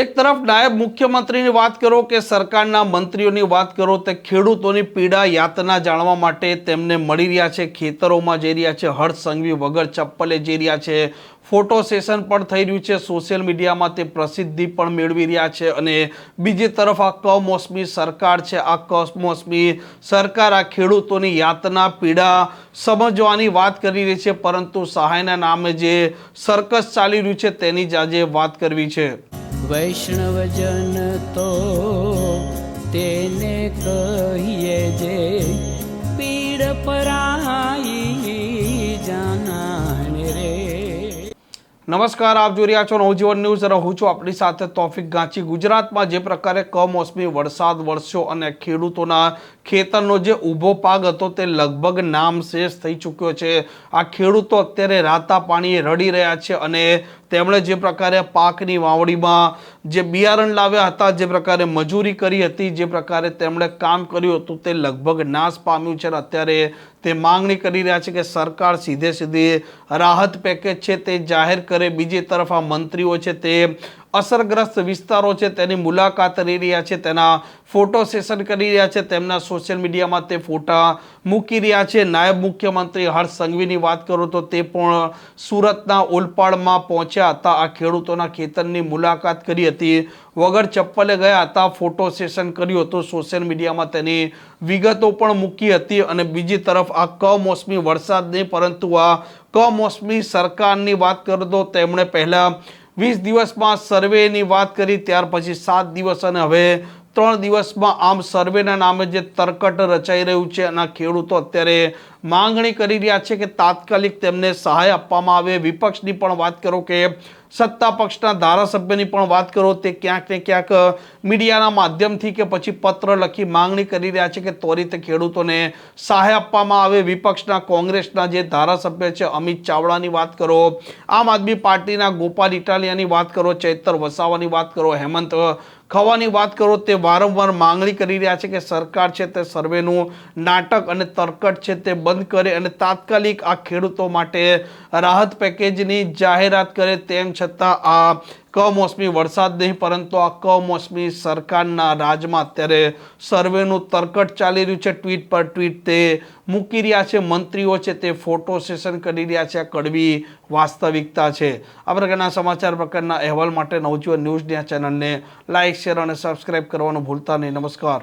એક તરફ નાયબ મુખ્યમંત્રીની વાત કરો કે સરકારના મંત્રીઓની વાત કરો, તે ખેડૂતોની પીડા યાતના જાણવા માટે તેમને મળી રહ્યા છે, ખેતરોમાં જઈ રહ્યા છે હર્ષ સંઘવી વગર ચપ્પલે જઈ રહ્યા છે. ફોટો સેશન પણ થઈ રહ્યું છે, સોશિયલ મીડિયામાં તે પ્રસિદ્ધિ પણ મેળવી રહ્યા છે અને બીજી તરફ આ કમોસમી સરકાર છે, આ કમોસમી સરકાર આ ખેડૂતોની યાતના, પીડા સમજવાની વાત કરી રહી છે, પરંતુ સહાયના નામે જે સર્કસ ચાલી રહ્યું છે તેની જ આજે વાત કરવી છે. વૈષ્ણવજન તો તેને કહીએ જે પીડ પરાઈ જાણે રે. નમસ્કાર, આપ જોઈ રહ્યા છો નવજીવન ન્યૂઝ. હું છું આપણી સાથે તોફિક ગાંચી. ગુજરાતમાં જે પ્રકારે કમોસમી વરસાદ વરસ્યો અને ખેડૂતોના ખેતરનો જે ઊભો પાક હતો તે લગભગ નામશેષ થઈ ચૂક્યો છે. આ ખેડૂતો અત્યારે રાતા પાણીએ રડી રહ્યા છે અને તેમણે જે પ્રકારે પાકની વાવડીમાં જે બિયારણ લાવ્યા હતા, જે પ્રકારે મજૂરી કરી હતી, જે પ્રકારે તેમણે કામ કર્યું હતું, તે લગભગ નાશ પામ્યું છે અત્યારે તે માંગણી કરી રહ્યા છે કે સરકાર સીધે સીધી રાહત પેકેજ છે તે જાહેર કરે. બીજી તરફ આ મંત્રીઓ છે તે અસરગ્રસ્ત વિસ્તારો છે, તેની મુલાકાત લઈ રહ્યા છે, તેના ફોટો સેશન કરી રહ્યા છે, તેમના સોશિયલ મીડિયામાં તે ફોટા મૂકી રહ્યા છે. નાયબ મુખ્યમંત્રી હર્ષ સંઘવીની વાત કરું તો તે પણ સુરતના ઓલપાડમાં પહોંચ્યા હતા. આ ખેડૂતોના ખેતરની મુલાકાત કરી હતી. વગર ચપ્પલે ગયા હતા, ફોટો સેશન કર્યું હતું. સોશિયલ મીડિયામાં તેની વિગતો પણ મૂકી હતી અને બીજી તરફ આ કમોસમી વરસાદ નહીં પરંતુ આ કમોસમી સરકારની વાત કરો તો તેમણે પહેલાં વીસ દિવસમાં સર્વેની વાત કરી ત્યાર પછી સાત દિવસ અને હવે ત્રણ દિવસમાં આમ સર્વેના નામે જે તરકટ રચાઈ રહ્યું છે અને ખેડૂતો અત્યારે માંગણી કરી રહ્યા છે કે તાત્કાલિક તેમને સહાય આપવામાં આવે. વિપક્ષની પણ વાત કરો કે સત્તા પક્ષના ધારાસભ્યની પણ વાત કરો, તે ક્યાંક ને ક્યાંક મીડિયાના માધ્યમથી કે પછી પત્ર લખી માંગણી કરી રહ્યા છે કે ત્વરિત ખેડૂતોને સહાય આપવામાં આવે. વિપક્ષના કોંગ્રેસના જે ધારાસભ્ય છે અમિત ચાવડાની વાત કરો, આમ આદમી પાર્ટીના ગોપાલ ઇટાલિયાની વાત કરો, ચૈતર વસાવાની વાત કરો, હેમંત ખવાની વાત કરો તે વારંવાર માંગણી કરી રહ્યા છે કે સરકાર છે તે સર્વેનું નાટક અને તરકટ છે તે બંધ કરે અને તાત્કાલિક આ ખેડૂતો માટે રાહત પેકેજની જાહેરાત કરે તેમ છતાં આ કમોસમી વરસાદ નહીં, પરંતુ આ કમોસમી સરકારના રાજમાં અત્યારે સર્વેનું તરકટ ચાલી રહ્યું છે. ટ્વીટ પર ટ્વીટ તે મૂકી રહ્યા છે. મંત્રીઓ છે તે ફોટો સેશન કરી રહ્યા છે. આ કડવી વાસ્તવિકતા છે. આ પ્રકારના સમાચાર પ્રકારના અહેવાલ માટે નવજીવન ન્યૂઝની આ ચેનલને લાઇક શેર અને સબસ્ક્રાઇબ કરવાનું ભૂલતા નહીં. નમસ્કાર.